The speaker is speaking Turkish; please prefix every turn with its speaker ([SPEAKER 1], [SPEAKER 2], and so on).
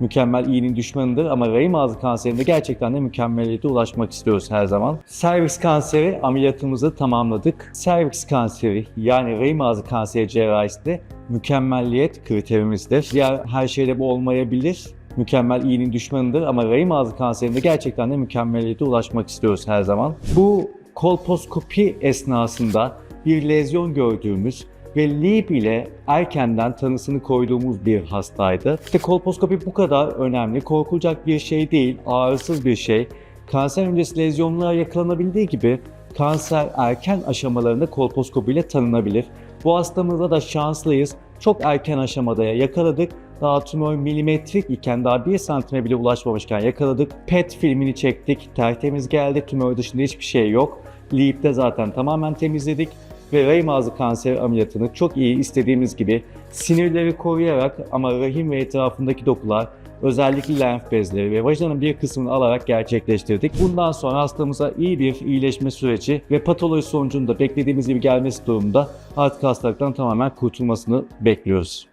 [SPEAKER 1] mükemmel iyinin düşmanıdır ama rahim ağzı kanserinde gerçekten de mükemmeliyete ulaşmak istiyoruz her zaman. Serviks kanseri ameliyatımızı tamamladık. Serviks kanseri yani rahim ağzı kanseri cerrahisinde mükemmelliyet kriterimizdir. Diğer her şeyde bu olmayabilir. Mükemmel iyinin düşmanıdır ama rahim ağzı kanserinde gerçekten de mükemmeliyete ulaşmak istiyoruz her zaman. Bu kolposkopi esnasında bir lezyon gördüğümüz ve LEEP ile erkenden tanısını koyduğumuz bir hastaydı. İşte kolposkopi bu kadar önemli, korkulacak bir şey değil, ağrısız bir şey. Kanser öncesi lezyonlar yakalanabildiği gibi kanser erken aşamalarında kolposkopi ile tanınabilir. Bu hastamızda da şanslıyız. Çok erken aşamada yakaladık. Daha tümör milimetrik iken daha 1 santime bile ulaşmamışken yakaladık. PET filmini çektik. Tertemiz geldi. Tümör dışında hiçbir şey yok. LEEP'te zaten tamamen temizledik ve rahim ağzı kanseri ameliyatını çok iyi istediğimiz gibi sinirleri koruyarak ama rahim ve etrafındaki dokular özellikle lenf bezleri ve vajinanın bir kısmını alarak gerçekleştirdik. Bundan sonra hastamıza iyi bir iyileşme süreci ve patoloji sonucunda beklediğimiz gibi gelmesi durumunda artık hastalıktan tamamen kurtulmasını bekliyoruz.